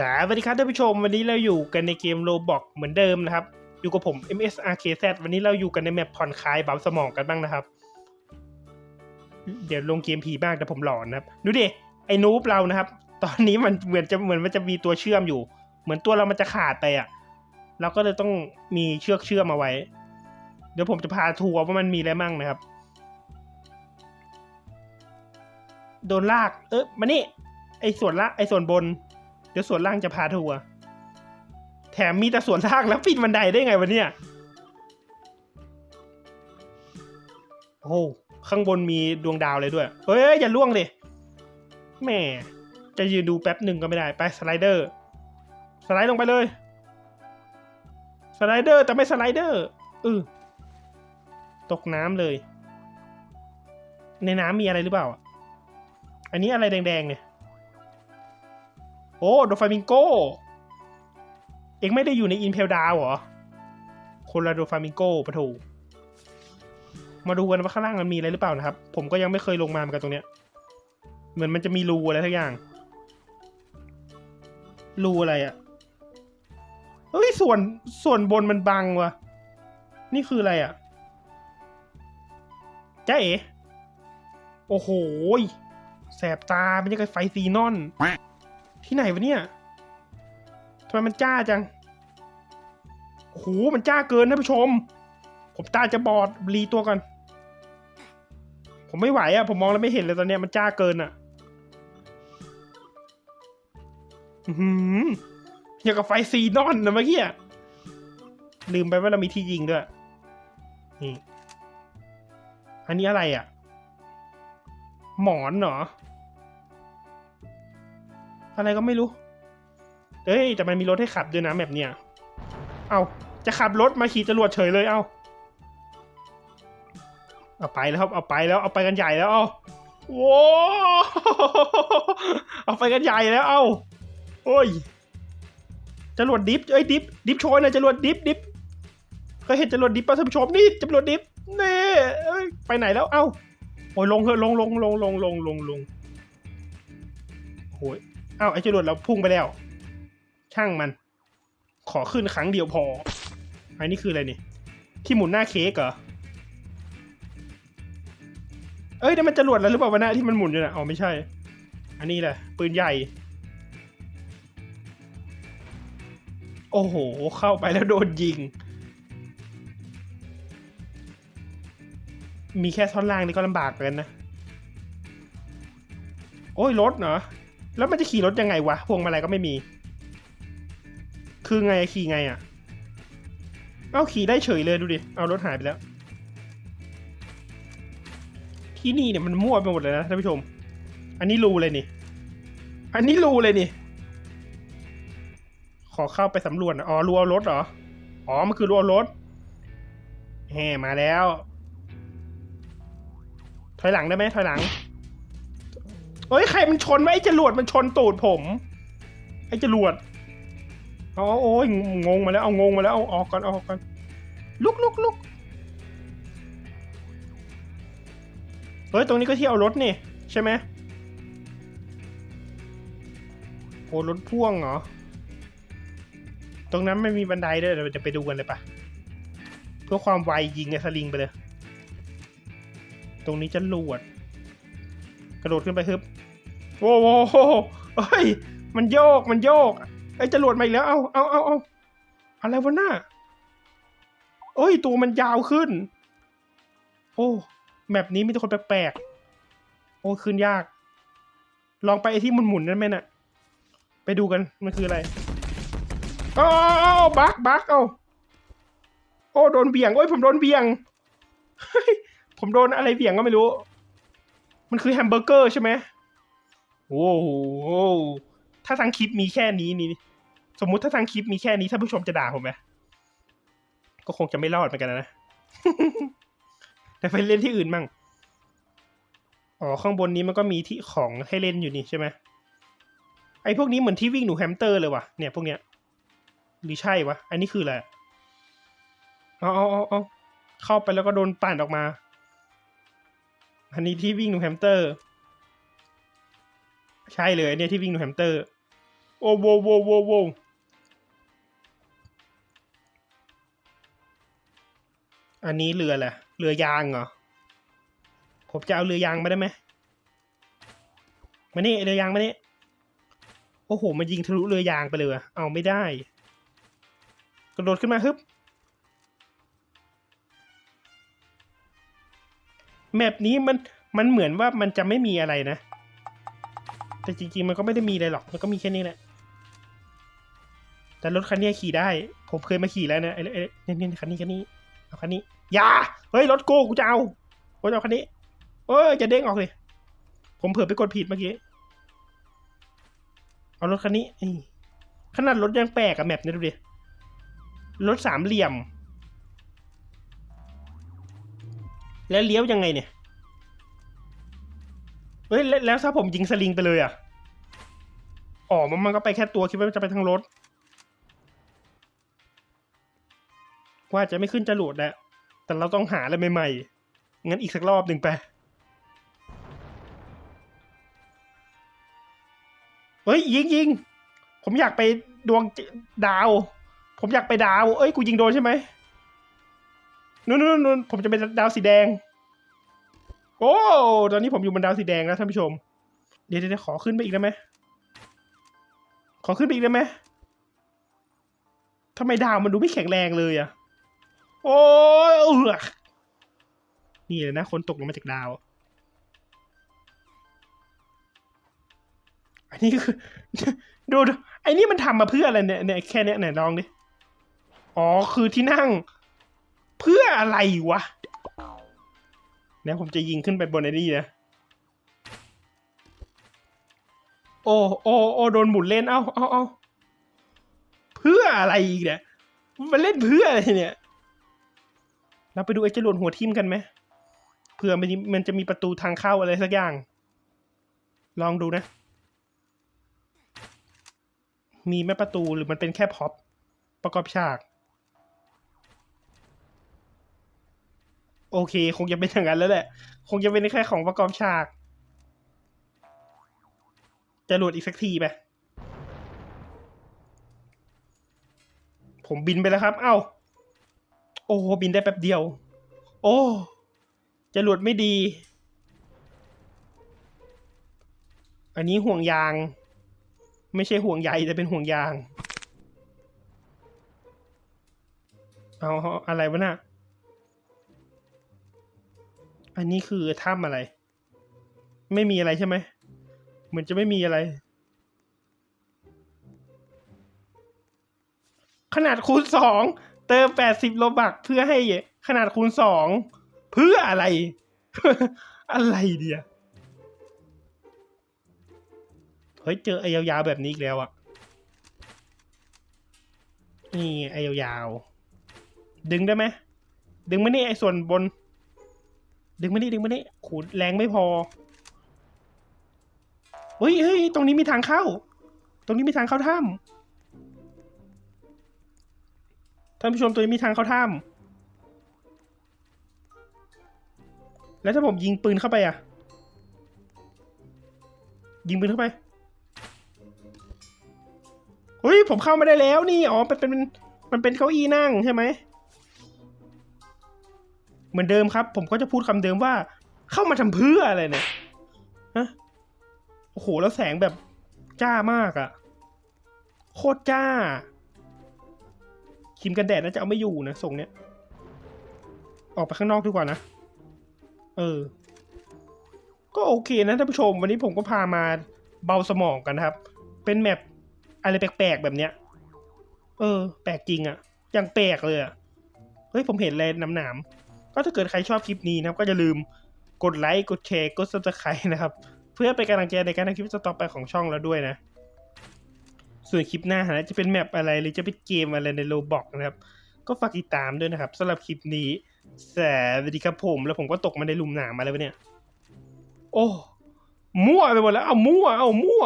สวัสดีครับท่านผู้ชม วันนี้เราอยู่กันในเกมโลบอกเหมือนเดิมนะครับ อยู่กับผม MSRKZ วันนี้เราอยู่กันในแมปผ่อนคลายเบาสมองกันบ้างนะครับ เดี๋ยวลงเกมผีบ้างแต่ผมหลอนนะครับ ดูดิ ไอ้นูบเรานะครับ ตอนนี้มันเหมือนจะเหมือนมันจะมีตัวเชื่อมอยู่ เหมือนตัวเรามันจะขาดไปอะ เราก็เลยต้องมีเชือกเชื่อมมาไว้ เดี๋ยวผมจะพาทัวร์ว่ามันมีอะไรมั่งนะครับ โดนลาก เออมานี่ ไอ้ส่วนละ ไอ้ส่วนบน เดี๋ยวส่วนล่างจะพาทัวร์แถมมีแต่ส่วนล่างแล้วปีนบันไดได้ไงวะเนี่ย โอ้ข้างบนมีดวงดาวเลยด้วย เฮ้ย อย่าล่วงเลยแหม่จะยืนดูแป๊บหนึ่งก็ไม่ได้ ไปสไลเดอร์ สไลด์ลงไปเลย สไลเดอร์แต่ไม่สไลเดอร์อือตกน้ำเลย ในน้ำมีอะไรหรือเปล่า อันนี้อะไรแดงๆเนี่ย โอ้โดฟามิงโกเองไม่ได้อยู่ในอินเพลดาวเหรอ คนละโดฟามิงโกปะถูมาดูกันว่าข้างล่างมันมีอะไรหรือเปล่านะครับ ผมก็ยังไม่เคยลงมาเหมือนกันตรงเนี้ย เหมือนมันจะมีรูอะไรทักอย่าง รูอะไรอะ่ะเฮ้ยส่วนส่วนบนมันบังวะนี่คืออะไรอะ่ะจ้าเอ๋โอ้โห แสบตาเป็นยังไงไฟซีนอน ที่ไหนวะเนี่ยทำไมมันจ้าจังโอ้โหมันจ้าเกินท่านผู้ชม ผมตาจะบอดรีตัวก่อน ผมไม่ไหวอะผมมองแล้วไม่เห็นเลยตอนเนี้ยมันจ้าเกินอะอื้อหืออย่างกับไฟซีนอนนะเมื่อกี้ลืมไปว่าเรามีที่ยิงด้วย นี่ อันนี้อะไรอะหมอนเหรอ อะไรก็ไม่รู้เอ้ย แต่มันมีรถให้ขับด้วยนะแบบเนี้ย เอาจะขับรถมาขี่จรวดเฉยเลย เอาเอาไปแล้วครับ เอาไปแล้ว เอาไปกันใหญ่แล้ว เอาโว้เอาไปกันใหญ่แล้ว เอาโอ้ยจรวดดิฟเอ้ยดิฟดิฟโชยหนะจรวดดิฟดิฟเคยเห็นจรวดดิฟป่ะท่านผู้ชมนี่จรวดดิฟนี่ไปไหนแล้ว เอ้าโอ้ยลงเถอะลงลงลงลงลงลงลงโอ้ย อ้าวไอ้จรวดเราพุ่งไปแล้ว ช่างมัน ขอขึ้นครั้งเดียวพอไอันนี้คืออะไรนี่ ที่หมุนหน้าเค้กเหรอ เอ้ยนี่มันจรวดแล้วหรือเปล่าวะนะที่มันหมุนอยู่นะอ๋อไม่ใช่ อันนี้แหละปืนใหญ่ โอ้โห เข้าไปแล้วโดนยิง มีแค่ท่อนล่างนี่ก็ลำบากเหมือนกันนะ โอ้ยรถเหรอ แล้วมันจะขี่รถยังไงวะพวงมาลัยก็ไม่มี คือไงขี่ไงอะ่ะ เอาขี่ได้เฉยเลยดูดิ เอารถหายไปแล้ว ที่นี่เนี่ยมันมั่วไปหมดเลยนะท่านผู้ชม อันนี้รูเลยนี่ อันนี้รูเลยนี่ ขอเข้าไปสำรวจนะอ๋อรูเอารถเหรอ อ๋อ มันคือรูเอารถแห่มาแล้ว ถอยหลังได้ไหมถอยหลัง เอ้ยใครมันชนวะไอ้จรวดมันชนตูดผม ไอ้จรวดเอาเอโอ้ยงงมาแล้วเอางงมาแล้วเอาออกก่อนเอาออกก่อนลุกลุกลุกเฮ้ยตรงนี้ก็ที่เอารถนี่ใช่ไหมโอ้รถพ่วงเหรอ ตรงนั้นไม่มีบันไดด้วยเดี๋ยวจะไปดูกันเลยปะเพื่อความไวยิงไอ้สลิงไปเลย ตรงนี้จะลวด กระโดดขึ้นไปฮึบ โว้โว้โหเฮ้ย มันโยก มันโยก ไอ้จรวดมาอีกแล้ว เอาเอาเอาเอาอะไรวะหน้าเอ้ย ตัวมันยาวขึ้น โอ้ แมปนี้มีแต่คนแปลกๆ โอ้ขึ้นยาก ลองไปไอ้ที่หมุนๆนั่นไหมน่ะ ไปดูกัน มันคืออะไรอ้าวบักบักเอาโอ้โดนเบี่ยง โอ้ยผมโดนเบี่ยงเฮ้ยผมโดนอะไรเบี่ยงก็ไม่รู้ มันคือแฮมเบอร์เกอร์ใช่ไหม โอ้โหถ้าทางคลิปมีแค่นี้นี่สมมุติถ้าทางคลิปมีแค่นี้ท่านผู้ชมจะด่าผมไหมก็คงจะไม่รอดเหมือนกันนะแต่ไปเล่นที่อื่นมั่งอ๋อข้างบนนี้มันก็มีที่ของให้เล่นอยู่นี่ใช่ไหมไอ้พวกนี้เหมือนที่วิ่งหนูแฮมสเตอร์เลยว่ะเนี่ยพวกเนี้ยหรือใช่วะอันนี้คืออะไรเอาเอาเอาเอาเข้าไปแล้วก็โดนปั่นออกมา อันนี้ที่วิ่งหนูแฮมสเตอร์ ใช่เลยเนี่ยที่วิ่งหนูแฮมสเตอร์ โอ้โวโวโวโวอันนี้เรือแหละเรือยางเหรอ ผมจะเอาเรือยางมาได้ไหมมานี่เรือยางมานี่โอ้โห มันยิงทะลุเรือยางไปเลยอเอาไม่ได้ กระโดดขึ้นมาฮึบแมปนี้มันมันเหมือนว่ามันจะไม่มีอะไรนะ แต่จริงๆมันก็ไม่ได้มีอะไรหรอก มันก็มีแค่นี้แหละ แต่รถคันนี้ขี่ได้ ผมเคยมาขี่แล้วนะไอ้เนี่ยเนี่ยคันนี้คันนี้เอาคันนี้อย่าเฮ้ยรถกูกูจะเอากูจะเอาคันนี้เอ้ยจะเด้งออกเลย ผมเผื่อไปกดผิดเมื่อกี้ เอารถคันนี้ขนาดรถยังแปลกอะแมปเนี่ยดูดิ รถสามเหลี่ยม แล้วเลี้ยวยังไงเนี่ย เฮ้ยแล้วถ้าผมยิงสลิงไปเลยอะอ๋อมันมันก็ไปแค่ตัวคิดว่าจะไปทางรถ ว่าจะไม่ขึ้นจรวดแล้วแต่เราต้องหาอะไรใหม่ๆ งั้นอีกสักรอบหนึ่งไปเฮ้ยยิงยิงผมอยากไปดวงดาว ผมอยากไปดาว เอ้ยกูยิงโดนใช่ไหมนู่นนู่นนู่นผมจะเป็นดาวสีแดง โอ้ ตอนนี้ผมอยู่บนดาวสีแดงแล้วท่านผู้ชม เดี๋ยวเดี๋ยวขอขึ้นไปอีกได้ไหม ขอขึ้นไปอีกได้ไหมทำไมดาวมันดูไม่แข็งแรงเลยอะโอ้ยเอือนี่เลยนะ คนตกลงมาจากดาว อันนี้คือ ดูดูไอ้นี่มันทำมาเพื่ออะไรเนี่ยเนี่ยแค่เนี้ยไหนลองดิ อ๋อ คือที่นั่ง เพื่ออะไรวะ นี่ยผมจะยิงขึ้นไปบนไอ้นี่นะ โอ้โอ้โอ้โดนหมุนเล่น เอ้าเอ้าเอ้าเพื่ออะไรอีกเนี่ยมันเล่นเพื่ออะไรเนี่ย เราไปดูไอ้จรวดหัวทิ่มกันไหมเผื่อมันมันจะมีประตูทางเข้าอะไรสักอย่าง ลองดูนะ มีแม่ประตูหรือมันเป็นแค่พ็อปประกอบฉาก โอเค คงจะเป็นอย่างนั้นแล้วแหละ คงจะเป็นแค่ของประกอบฉาก จะหลุดอีกสักทีไป ผมบินไปแล้วครับ เอ้า โอ้บินได้แป๊บเดียว โอ้จะหลุดไม่ดี อันนี้ห่วงยาง ไม่ใช่ห่วงใยแต่เป็นห่วงยาง เอาเอาอะไรวะน่ะ อันนี้คือถ้ำอะไร ไม่มีอะไรใช่ไหมเหมือนจะไม่มีอะไร ขนาดคูณสองเติมแปดสิบโลบักเพื่อให้ขนาดคูณสองเพื่ออะไร อะไรเดียเฮ้ยเจอไอ้ยาวๆแบบนี้อีกแล้วอะนี่ไอ้ยาวๆดึงได้ไหมดึงไมานี่ไอ้ส่วนบน ดึงมานี่ดึงมานี่ขูดแรงไม่พอเฮ้ยเฮ้ยตรงนี้มีทางเข้า ตรงนี้มีทางเข้าถ้ำท่านผู้ชมตัวนี้มีทางเข้าถ้ำแล้วถ้าผมยิงปืนเข้าไปอะ ยิงปืนเข้าไปเฮ้ยผมเข้ามาได้แล้วนี่ อ๋อเป็นเป็นมันเป็นเก้าอี้นั่งใช่ไหม เหมือนเดิมครับ ผมก็จะพูดคำเดิมว่า เข้ามาทำเพื่ออะไรเนี่ยฮะโอ้โหแล้วแสงแบบจ้ามากอะโคตรจ้าครีมกันแดดน่าจะเอาไม่อยู่นะทรงเนี้ย ออกไปข้างนอกดีกว่านะ เออ ก็โอเคนะท่านผู้ชม วันนี้ผมก็พามาเบาสมองกันครับ เป็นแมปอะไรแปลกๆแบบเนี้ย เออ แปลกจริงอะยังแปลกเลยอะเฮ้ย ผมเห็นเลยน้ำหนาม ก็ถ้าเกิดใครชอบคลิปนี้นะครับ ก็อย่าลืมกดไลค์กดแชร์กดซับสไครต์นะครับ เพื่อเป็นกำลังใจในการทำคลิปต่อไปของช่องเราด้วยนะ ส่วนคลิปหน้านะจะเป็นแมปอะไรหรือจะเป็นเกมอะไรในโลบอกนะครับ ก็ฝากติดตามด้วยนะครับสำหรับคลิปนี้สวัสดีครับผมแล้วผมก็ตกมาในลุมหนามมาแล้วเนี่ย โอ้มั่วไปหมดแล้วเอามั่วเอามั่ว